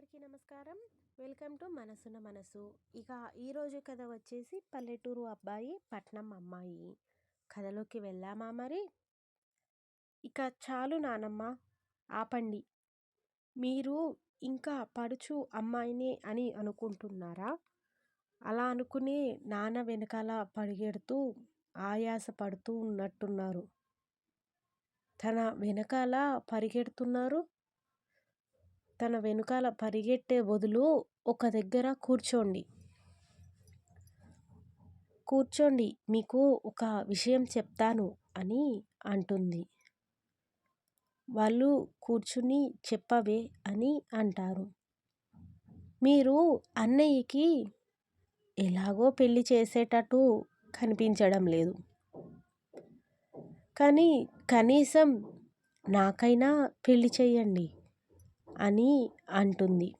అందరికీ నమస్కారం. Welcome to మనసున మనసు. ఇక ఈరోజు కథ వచ్చేసి పల్లెటూరు అబ్బాయి పట్నం అమ్మాయి కథలోకి వెళ్ళామా మరి? ఇక చాలు నానమ్మ ఆపండి. మీరు ఇంకా పడుచు అమ్మాయినే అని అనుకుంటున్నారా? అలా అనుకుని నాన్న వెనకాల పరిగెడుతూ ఆయాస పడుతూ ఉన్నట్టున్నారు. తన వెనకాల పరిగెడుతున్నారు? తన వెనుకాల పరిగెట్టే బదులు ఒక దగ్గర కూర్చోండి. కూర్చోండి మీకు ఒక విషయం చెప్తాను అని అంటుంది. వాళ్ళు కూర్చుని చెప్పవే అని అంటారు. మీరు అన్నయ్యకి ఎలాగో పెళ్ళి చేసేటట్టు కనిపించడం లేదు. కానీ కనీసం నాకైనా పెళ్ళి చేయండి. అని అంటుంది.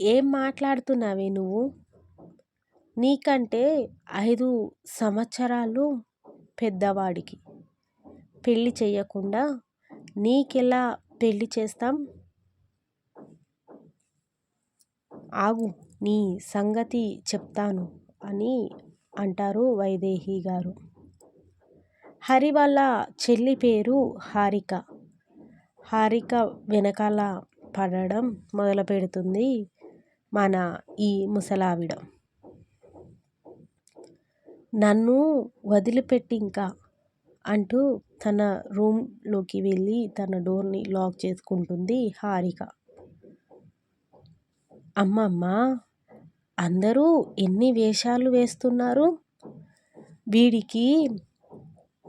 ఏం మాట్లాడుతున్నావే నువ్వు? నీకంటే ఐదు సంవత్సరాలు పెద్దవాడికి. పెళ్ళి చేయకుండా నీకెలా పెళ్ళి చేస్తాం? ఆగు నీ సంగతి చెప్తాను అని అంటారు వైదేహి గారు. హరి వాళ్ళ చెల్లి పేరు హారిక. హారిక వెనకాల పడడం మొదలు పెడుతుంది మన ఈ ముసలావిడ. నన్ను వదిలిపెట్టి ఇంకా అంటూ తన రూమ్లోకి వెళ్ళి తన డోర్ని లాక్ చేసుకుంటుంది హారిక. అమ్మమ్మ అందరూ ఎన్ని వేషాలు వేస్తున్నారు? వీడికి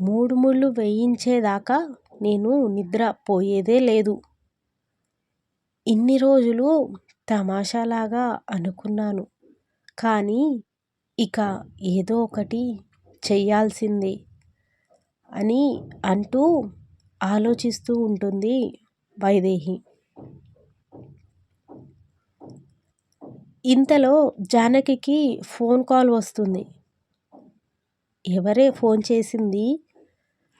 మూడు ముళ్ళు వేయించేదాకా నేను నిద్ర పోయేదే లేదు. ఇన్ని రోజులు తమాషాలాగా అనుకున్నాను. కానీ ఇక ఏదో ఒకటి చెయ్యాల్సిందే అని అంటూ ఆలోచిస్తూ ఉంటుంది వైదేహి. ఇంతలో జానకికి ఫోన్ కాల్ వస్తుంది. ఎవరే ఫోన్ చేసింది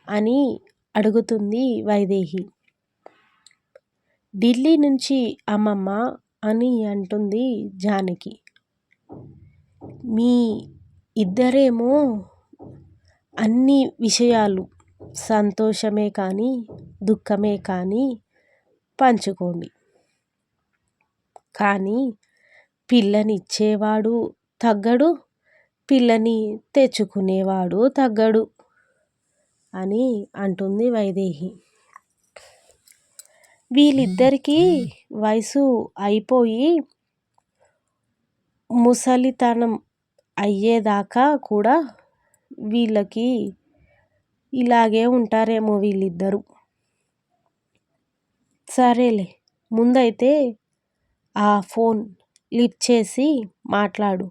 అని అడుగుతుంది వైదేహి. ఢిల్లీ నుంచి అమ్మమ్మ అని అంటుంది జానకి. మీ ఇద్దరేమో అన్ని విషయాలు సంతోషమే కానీ దుఃఖమే కానీ పంచుకోండి. కానీ పిల్లనిచ్చేవాడు తగ్గడు పిల్లని తెచ్చుకునేవాడు తగ్గడు. అని అంటుంది వైదేహి. వీళ్ళిద్దరికీ వయసు అయిపోయి ముసలితనం అయ్యేదాకా కూడా వీళ్ళకి ఇలాగే ఉంటారేమో వీళ్ళిద్దరూ. సరేలే ముందైతే ఆ ఫోన్ లిఫ్ట్ చేసి మాట్లాడు.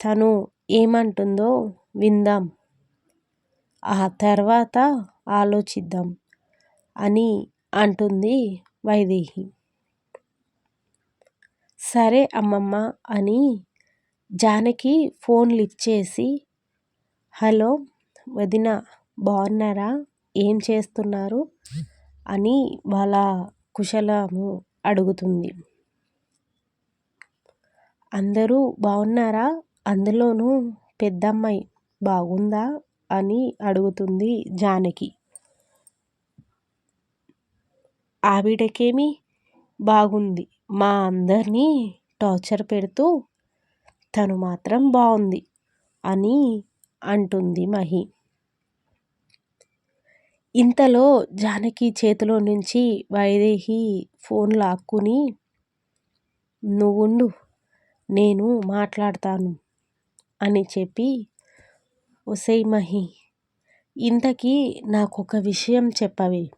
తను ఏమంటుందో విందాం. ఆ తర్వాత ఆలోచిద్దాం అని అంటుంది వైదేహి. సరే అమ్మమ్మ అని జానకి ఫోన్ ఇచ్చేసి చేసి హలో వదిన బాగున్నారా ఏం చేస్తున్నారు? అని వాళ్ళ కుశలము అడుగుతుంది. అందరూ బాగున్నారా అందులోనూ పెద్దమ్మాయి బాగుందా? అని అడుగుతుంది జానకి. ఆవిడకేమి బాగుంది. మా అందరినీ టార్చర్ పెడుతూ తను మాత్రం బాగుంది అని అంటుంది మహి. ఇంతలో జానకి చేతిలో నుంచి వైదేహి ఫోన్ లాక్కుని నువ్వుండు నేను మాట్లాడతాను అని చెప్పి ఒసేయ్ మహి ఇంతకీ నాకొక విషయం చెప్పవే.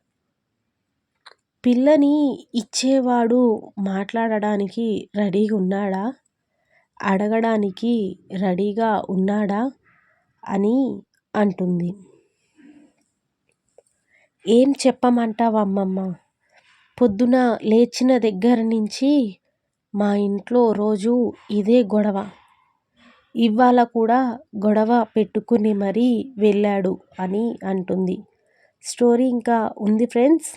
పిల్లని ఇచ్చేవాడు మాట్లాడడానికి రెడీగా ఉన్నాడా అడగడానికి రెడీగా ఉన్నాడా? అని అంటుంది. ఏం చెప్పమంటావమ్మమ్మ? పొద్దున లేచిన దగ్గర నుంచి మా ఇంట్లో రోజు ఇదే గొడవ. ఇవాళ కూడా గొడవ పెట్టుకుని మరీ వెళ్ళాడు అని అంటుంది. స్టోరీ ఇంకా ఉంది ఫ్రెండ్స్?